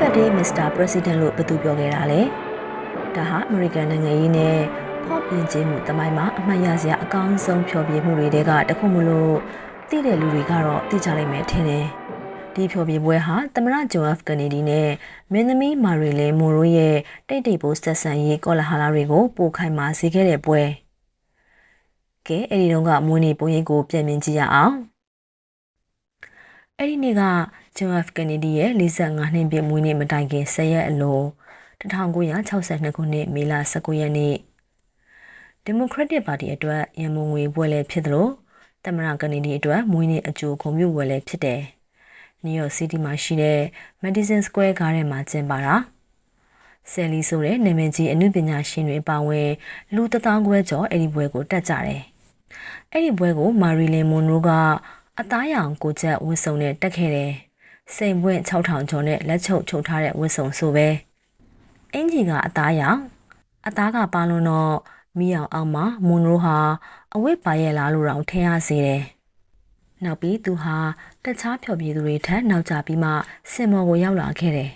birthday Mr. President လို့ဘယ်သူပြောခဲ့တာလဲဒါဟာ American နိုင်ငံရေးနဲ့ဖောက်ပြင်ခြင်းမှုတမိုင်းမှာအမှတ်ရစရာအကောင်းဆုံးဖျော်ဖြေမှုတွေတဲကတခုမလို့သိတဲ့လူတွေကတော့သိကြလိမ့်မယ်ထင်တယ်ဒီဖျော်ဖြေပွဲဟာသမရဂျွန်အဖ်ကနေဒီနဲ့မင်းသမီးမာရီလင်မိုရိုရဲ့တိတ်တိတ်ပိုးဆက်ဆံရေးကောလာဟာလာတွေကိုပိုခိုင်မာစေခဲ့တဲ့ပွဲကဲအဲ့ဒီတော့ကမွေးနေ့ပုံရိပ်ကိုပြန်မြင်ကြည့်ရအောင် အဲ့ဒီနေ့ကဂျွန်အဖ်ကနေဒီရဲ့45နှစ်ပြည့်မွေးနေ့မတိုင်ခင်10ရက်အလို1962ခုနှစ်မေလ19ရက်နေ့ဒီမိုကရက်တစ်ပါတီအတွက်ရန်မုံငွေပွဲလည်းဖြစ်သလိုတမရကနေဒီအတွက်မွေးနေ့အကျိုးဂုဏ်ပြုပွဲလည်းဖြစ်တယ်။ New York City မှာရှိတဲ့ Madison Square Garden မှာကျင်းပတာ။ဆယ်လီဆိုတဲ့နာမည်ကြီးအနုပညာရှင်တွေပါဝင်လူတထောင်ခွဲကျော်အဲ့ဒီပွဲကိုတက်ကြတယ်။အဲ့ဒီပွဲကိုမာရီလင်မွန်ရိုက အသားရောင်ကိုချက်ဝတ်စုံနဲ့တက်ခဲ့တယ်။စိန်ပွင့်6000ကျော်နဲ့လက်ချုပ်ချုပ်ထားတဲ့ဝတ်စုံဆိုပဲ။အင်ဂျီကအသားရောင်အသားကပါလွန်တော့မိအောင်အောင်မှာမွန်ရိုဟာအဝတ်ပါရဲ့လားလို့တော့ထင်ရစေတယ်။နောက်ပြီးသူဟာတခြားဖျော်ဖြေသူတွေထက်နောက်ကျပြီးမှစင်မော်ကိုရောက်လာခဲ့တယ်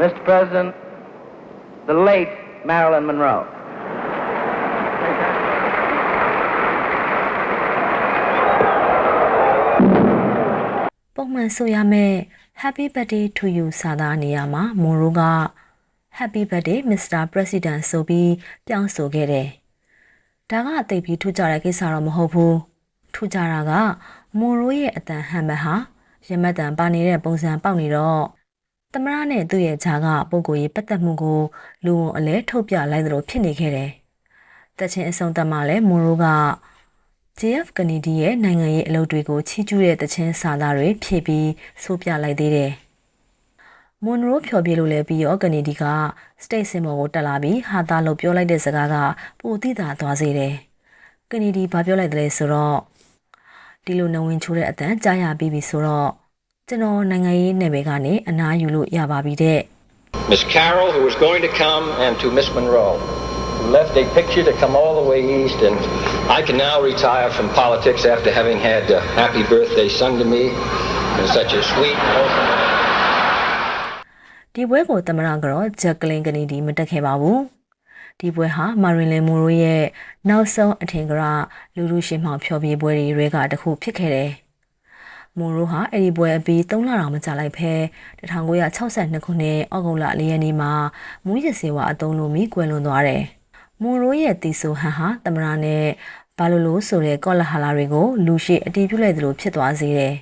Mr. President, the late Marilyn Monroe. ။ ပုံမှန်ဆိုရမယ့် Happy Birthday to you စာသားနေရာမှာမွန်ရိုက Happy Birthday Mr. President ဆိုပြီးပြောင်းဆိုခဲ့တယ်။ဒါကအသိပြီးထူးခြားတဲ့ကိစ္စတော့မဟုတ်ဘူး။ထူးခြားတာကမွန်ရိုရဲ့အတန်ဟန်ဘတ်ဟာရမတ်တန်ပါနေတဲ့ပုံစံပေါက်နေတော့သမရနဲ့သူ့ရဲ့ဂျာကပုံကိုယ်ရေးပတ်သက်မှုကိုလူဝန်အလဲထုတ်ပြလိုက်သလိုဖြစ်နေခဲ့တယ်။တချင်းအဆုံးသတ်မှလည်းမွန်ရိုက JF Kennedy ရဲ့နိုင်ငံရေးအလုပ်တွေကိုချီးကျူးတဲ့တခြင်းစာသားတွေဖြည့်ပြီးဆိုပြလိုက်သေးတယ်။မွန်ရိုဖျော်ပြလို့လည်းပြီးရော Kennedy က state symbol ကိုတက်လာပြီးဟာသားလို့ပြောလိုက်တဲ့စကားကပိုသိသာသွားစေတယ်။ Kennedy ဘာပြောလိုက်တယ်လဲဆိုတော့ဒီလိုနဝင်ချိုးတဲ့အတန်ကြားရပြီးပြီဆိုတော့ကျွန်တော်နိုင်ငံရေးနယ်ပယ်ကနေအနားယူလို့ရပါပြီတဲ့ Miss Carroll, who was going to come, and to Miss Monroe, who left a picture to come all the way east. And I can now retire from politics after having had uh, happy birthday sung to me in such a sweet, wholesome ဒီပွဲကိုသမရကတော့ဂျက်ကလင်ကနေဒီမတက်ခဲ့ပါဘူးဒီပွဲဟာမာရင်လင်မိုရိုရဲ့နောက်ဆုံးအထင်ကရလူလူရှင်မှောင်ဖျော်ဖြေပွဲတွေရဲကတခုဖြစ်ခဲ့တယ်မိုရိုဟာအဲ့ဒီပွဲအပြီး3လတောင်မကြာလိုက်ဖဲ1962ခုနှစ်ဩဂုတ်လ4ရက်နေ့မှာမူးယစ်ဆေးဝါးအသုံးလုံးမိကွယ်လွန်သွားတယ် မိုရိုရဲ့တီဆိုဟန်ဟာသမရနဲ့ဘာလိုလိုဆိုတဲ့ကောလဟာလာတွေကိုလူရှိအတီးပြုလိုက်သလိုဖြစ်သွားစေတယ်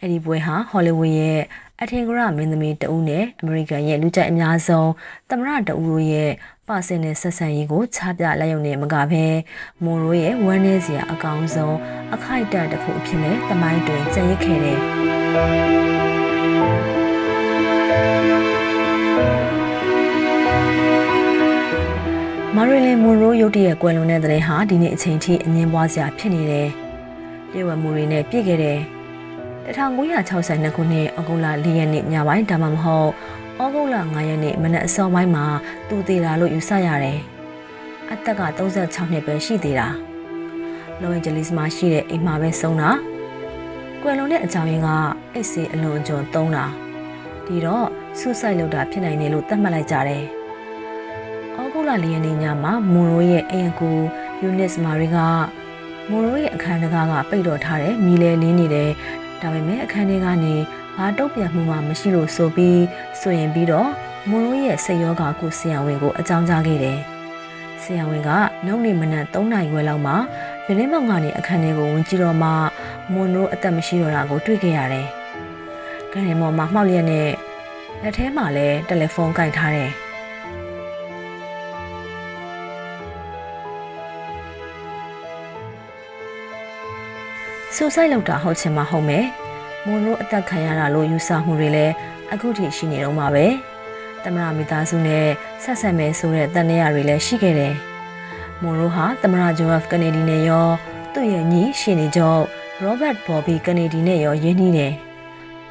အဲ့ဒီပွဲဟာဟောလီဝုဒ်ရဲ့အထင်ကရမင်းသမီးတဦးနဲ့အမေရိကန်ရဲ့လူကြိုက်အများဆုံးသမရတဦးတို့ရဲ့ပါစင်နဲ့ဆက်ဆံရေးကိုချပြလက်ရုံနဲ့မကဘဲမွန်ရိုရဲ့ဝမ်းနည်းစရာအကောင်းဆုံးအခိုက်အတန့်တစ်ခုအဖြစ်နဲ့သမိုင်းတွင်ကျန်ရစ်ခဲ့တယ် မာရီလင်မွန်ရိုရုတ်တရက်ကွယ်လွန်တဲ့တဲ့ဟာဒီနေ့အချိန်ထိအငင်းပွားစရာဖြစ်နေတယ်။ပြေဝမှုတွေနဲ့ပြည့်ခဲ့တယ်။1962ခုနှစ်ဩဂုတ်လ4ရက်နေ့ညပိုင်းဒါမှမဟုတ်ဩဂုတ်လ9ရက်နေ့မနက်အစောပိုင်းမှာသူတည်တာလို့ယူဆရတယ်။အသက်က36နှစ်ပဲရှိသေးတာ။လော်အန်ဂျလိစ်မှာရှိတဲ့အိမ်မှာပဲဆုံးတာ။ကွယ်လွန်တဲ့အကြောင်းရင်းကအိတ်စီအလွန်အကျွံသုံးတာ။ဒီတော့ဆူဆိုက်လုပ်တာဖြစ်နိုင်တယ်လို့သတ်မှတ်လိုက်ကြတယ်။ ဩဂုတ်လ4ရက်နေ့ညမှာမွန်ရိုရဲ့အိမ်ကူယူနစ်မာရီကမွန်ရိုရဲ့အခန်းတကားကပိတ်တော်ထားတဲ့မီလဲလင်းနေတဲ့ဒါပေမဲ့အခန်းထဲကနေဘာတုတ်ပြန်မှုမှမရှိလို့ဆိုပြီးဆိုရင်ပြီးတော့မွန်ရိုးရဲ့စိတ်ယောဂကုဆရာဝန်ကိုအကြောင်းကြားခဲ့တယ်။ဆရာဝန်ကနောက်နေ့မနက်3နာရီခွဲလောက်မှာဗင်းမောင်ကနေအခန်းထဲကိုဝင်ကြည့်တော့မှမွန်ရိုးအသက်မရှိတော့တာကိုတွေ့ခဲ့ရတယ်။ကဲမောင်မှာမှောက်လျက်နဲ့လက်ထဲမှာလည်းတယ်လီဖုန်းကင်ထားတယ်။ ဆူဆိုက်လောက်တာဟုတ်ချင်မှဟုတ်မယ်မွန်ရိုးအသက်ခံရတာလို့ယူဆမှုတွေလည်းအခုထိရှိနေတော့မှာပဲတမရမိသားစုနဲ့ဆက်ဆက်မယ်ဆိုတဲ့တန်ရာတွေလည်းရှိခဲ့တယ်မွန်ရိုးဟာတမရဂျိုအဖ်ကနေဒီနဲ့ရောသူ့ရဲ့ညီရှင်နေကျော်ရောဘတ်ဘော်ဘီကနေဒီနဲ့ရောရင်းနှီးတယ်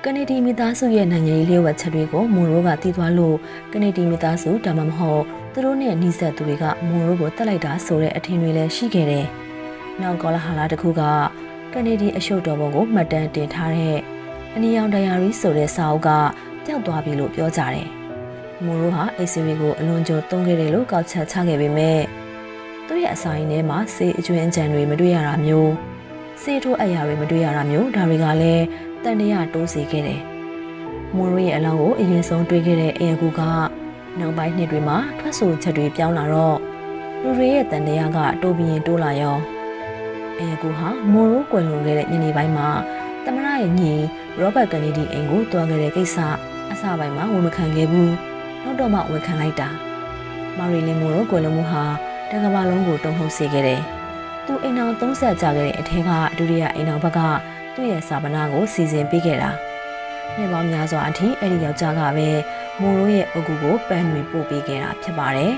ကနေဒီမိသားစုရဲ့နိုင်ငံရေးလျှို့ဝှက်ချက်တွေကိုမွန်ရိုးကတည်သွားလို့ကနေဒီမိသားစုဒါမှမဟုတ်သူတို့နဲ့နှိစက်သူတွေကမွန်ရိုးကိုတက်လိုက်တာဆိုတဲ့အထင်တွေလည်းရှိခဲ့တယ်။နောက်ကောလာဟာလာတစ်ခုက ကနေဒီအရှုပ်တော်ပုံကိုမှတ်တမ်းတင်ထားတဲ့အနီရောင်ဒိုင်ယာရီဆိုတဲ့စာအုပ်ကပြပျောက်သွားပြီလို့ပြောကြတယ်။မိုရိုဟာအေဆီရီကိုအလွန်ကြုံသုံးခဲ့တယ်လို့ကောက်ချက်ချခဲ့ပေမဲ့သူ့ရဲ့အစာရင်းထဲမှာစေအကျွင်းအကြံတွေမတွေ့ရတာမျိုးစေထိုးအရာတွေမတွေ့ရတာမျိုးဒါတွေကလည်းတန်တရားတိုးစေခဲ့တယ်။မိုရိုရဲ့အလောင်းကိုအရင်ဆုံးတွေ့ခဲ့တဲ့အေယကူကနောက်ပိုင်းနှစ်တွေမှာထွက်ဆိုချက်တွေပြောင်းလာတော့လူတွေရဲ့တန်တရားကတိုးပြီးရင်တိုးလာရော အေယကူဟာမိုရိုကွယ်လွန်ခဲ့တဲ့ညနေပိုင်းမှာသမရရဲ့ညီရောဘတ်ကနေဒီအိမ်ကိုတွားခဲ့တဲ့ကိစ္စအစပိုင်းမှာဝန်မခံခဲ့ဘူးနောက်တော့မှဝန်ခံလိုက်တာမာရီလင်မိုရိုကွယ်လွန်မှုဟာတကဘာလုံးကိုတုံ့လှုပ်စေခဲ့တယ်သူအိမ်အောင်သုံးဆက်ကြခဲ့တဲ့အထက်ကဒုတိယအိမ်အောင်ဘက်ကသူ့ရဲ့စာပနာကိုစီစဉ်ပေးခဲ့တာနှစ်ပေါင်းများစွာအထိအဲ့ဒီယောက်ျားကပဲမိုရိုရဲ့အကူကိုပန်းတွေပို့ပေးခဲ့တာဖြစ်ပါတယ်